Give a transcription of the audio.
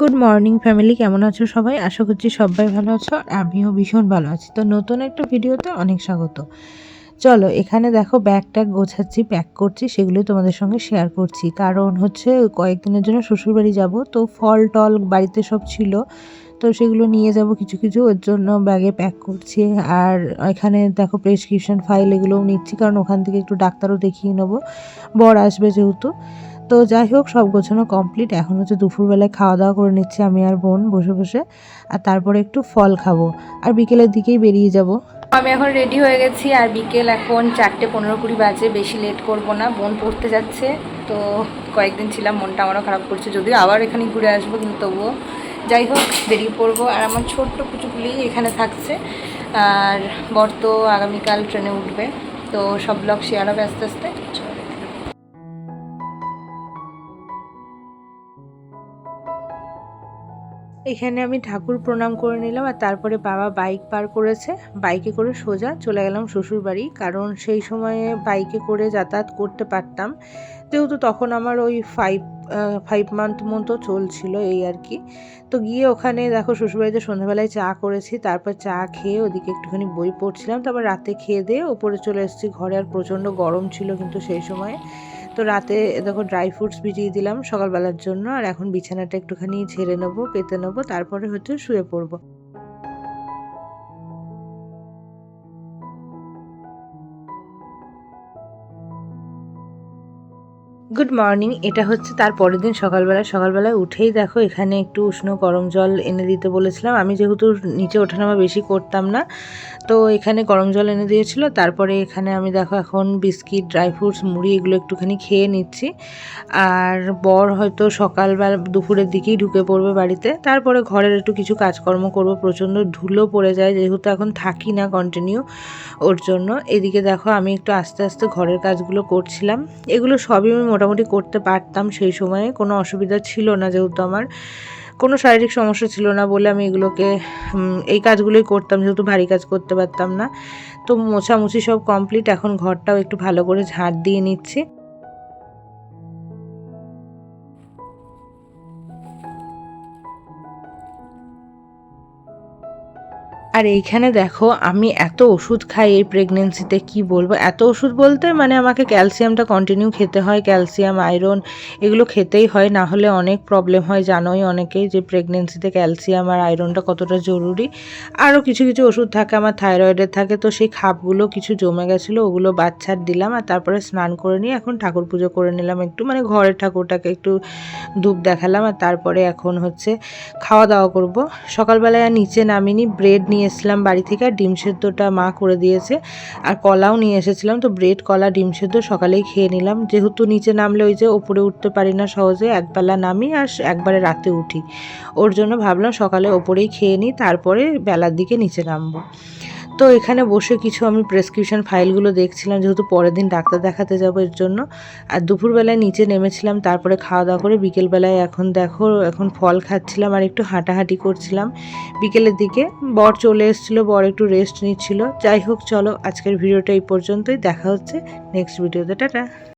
Good morning family কেমন আছো সবাই? আশা করছি সবাই ভালো আছো আর আমিও ভীষণ ভালো আছি। তো নতুন একটা ভিডিওতে অনেক স্বাগত। চলো, এখানে দেখো ব্যাগটা গোছাচ্ছি, প্যাক করছি সেগুলো তোমাদের সঙ্গে শেয়ার করছি। কারণ হচ্ছে কয়েকদিনের জন্য শ্বশুরবাড়ি যাব, তো ফল টল বাড়িতে সব ছিল, তো সেগুলো নিয়ে যাব কিছু কিছু। ওর জন্য ব্যাগে প্যাক করছি। আর এখানে দেখো প্রেসক্রিপশন ফাইল এগুলোও নিচ্ছি, কারণ ওখান থেকে একটু ডাক্তারও দেখিয়ে নেব। বর আসবে যেহেতু। তো যাই হোক, সব গোছানো কমপ্লিট এখন হচ্ছে দুপুরবেলায় খাওয়া দাওয়া করে নিচ্ছি আমি আর বোন বসে বসে। আর তারপরে একটু ফল খাব। আর বিকেলের দিকেই বেরিয়ে যাব। আমি এখন রেডি হয়ে গেছি। আর বিকেল এখন চারটে পনেরো কুড়ি বাজে। বেশি লেট করব না। বোন পড়তে যাচ্ছে। তো কয়েকদিন ছিলাম, মনটা আমারও খারাপ করছে। যদিও আবার এখানে ঘুরে আসব, কিন্তু তবুও যাই হোক, বেরিয়ে পড়ব। আর আমার ছোট্ট কুচুকুলি এখানে থাকছে। আর বর তো আগামীকাল ট্রেনে উঠবে। তো সব ব্লগ শেয়ার হবে আস্তে আস্তে। এখানে আমি ঠাকুর প্রণাম করে নিলাম আর তারপরে বাবা বাইক পার করেছে। বাইকে করে সোজা চলে গেলাম শ্বশুর বাড়ি কারণ সেই সময়ে বাইকে করে যাতায়াত করতে পারতাম। যেহেতু তখন আমার ওই ফাইভ ফাইভ মান্থ মতো চলছিল এই আর কি। তো গিয়ে ওখানে দেখো শ্বশুরবাড়িতে সন্ধ্যাবেলায় চা করেছি, তারপর চা খেয়ে ওদিকে একটুখানি বই পড়ছিলাম, তারপর রাতে খেয়ে দিয়ে ওপরে চলে এসেছি ঘরে। আর প্রচণ্ড গরম ছিল কিন্তু সেই সময়। তো রাতে দেখো ড্রাই ফ্রুটস ভিজিয়ে দিলাম সকালবেলার জন্য, আর এখন বিছানাটা একটুখানি ছেড়ে নেব, পেতে নেব, তারপরে হচ্ছে শুয়ে পড়ব। গুড মর্নিং এটা হচ্ছে তার পরের দিন সকালবেলা। সকালবেলায় উঠেই দেখো, এখানে একটু উষ্ণ গরম জল এনে দিতে বলেছিলাম। আমি যেহেতু নিচে ওঠানামা বেশি করতাম না, তো এখানে গরম জল এনে দিয়েছিল। তারপরে এখানে আমি দেখো এখন বিস্কিট, ড্রাই ফ্রুটস, মুড়ি এগুলো একটুখানি খেয়ে নিচ্ছি। আর বর হয়তো সকালবেলা দুপুরের দিকেই ঢুকে পড়বে বাড়িতে। তারপরে ঘরের একটু কিছু কাজকর্ম করব। প্রচণ্ড ধুলো পড়ে যায়, যেহেতু এখন থাকি না কন্টিনিউ ওর জন্য। এদিকে দেখো, আমি একটু আস্তে আস্তে ঘরের কাজগুলো করছিলাম। এগুলো সবই আমি মোটামুটি করতে পারতাম সেই সময়ে। কোনো অসুবিধা ছিল না যেহেতু আমার। কোনো শারীরিক সমস্যা ছিল না বলে আমি এগুলোকে এই কাজগুলোই করতাম যেহেতু ভারী কাজ করতে পারতাম না। তো মোছামুছি সব কমপ্লিট এখন ঘরটাও একটু ভালো করে ঝাড় দিয়ে নিচ্ছি। আর এইখানে দেখো, আমি এত ওষুধ খাই এই প্রেগনেন্সিতে কি বলব? এত ওষুধ বলতে মানে আমাকে ক্যালসিয়ামটা কন্টিনিউ খেতে হয় ক্যালসিয়াম আয়রন এগুলো খেতেই হয়, না হলে অনেক প্রবলেম হয়, জানোই অনেকেই যে প্রেগনেন্সিতে ক্যালসিয়াম আর আয়রনটা কতটা জরুরি। আরও কিছু কিছু ওষুধ থাকে, আমার থাইরয়েডের থাকে, তো সেই খাপগুলো কিছু জমে গেছিল, ওগুলো বাচ্চার দিলাম আর তারপরে স্নান করে নিয়ে এখন ঠাকুর পুজো করে নিলাম একটু মানে ঘরের ঠাকুরটাকে একটু ধূপ দেখালাম আর তারপরে এখন হচ্ছে খাওয়া দাওয়া করব। সকালবেলায় আর নিচে নামিনি ব্রেড নিয়ে এসেছিলাম বাড়ি থেকে, আর ডিম সেদ্ধটা মা করে দিয়েছে। আর কলাও নিয়ে এসেছিলাম, তো ব্রেড, কলা, ডিম সেদ্ধ সকালেই খেয়ে নিলাম। যেহেতু নিচে নামলে ওই যে ওপরে উঠতে পারি না সহজে, একবেলা নামি আর একবারে রাতে উঠি। ওর জন্য ভাবলাম সকালে ওপরেই খেয়ে নিই, তারপরে বেলার দিকে নিচে নামবো। তো এখানে বসে কিছু আমি প্রেসক্রিপশন ফাইলগুলো দেখছিলাম, যেহেতু পরের দিন ডাক্তার দেখাতে যাব এর জন্য। আর দুপুরবেলায় নিচে নেমেছিলাম, তারপরে খাওয়া দাওয়া করে বিকেলবেলায় এখন দেখো, এখন ফল খাচ্ছিলাম আর একটু হাঁটাহাঁটি করছিলাম। বিকেলের দিকে বর চলে এসেছিল, বর একটু রেস্ট নিচ্ছিল। যাই হোক, চলো আজকের ভিডিওটা এই পর্যন্তই, দেখা হচ্ছে নেক্সট ভিডিওতে টাটা।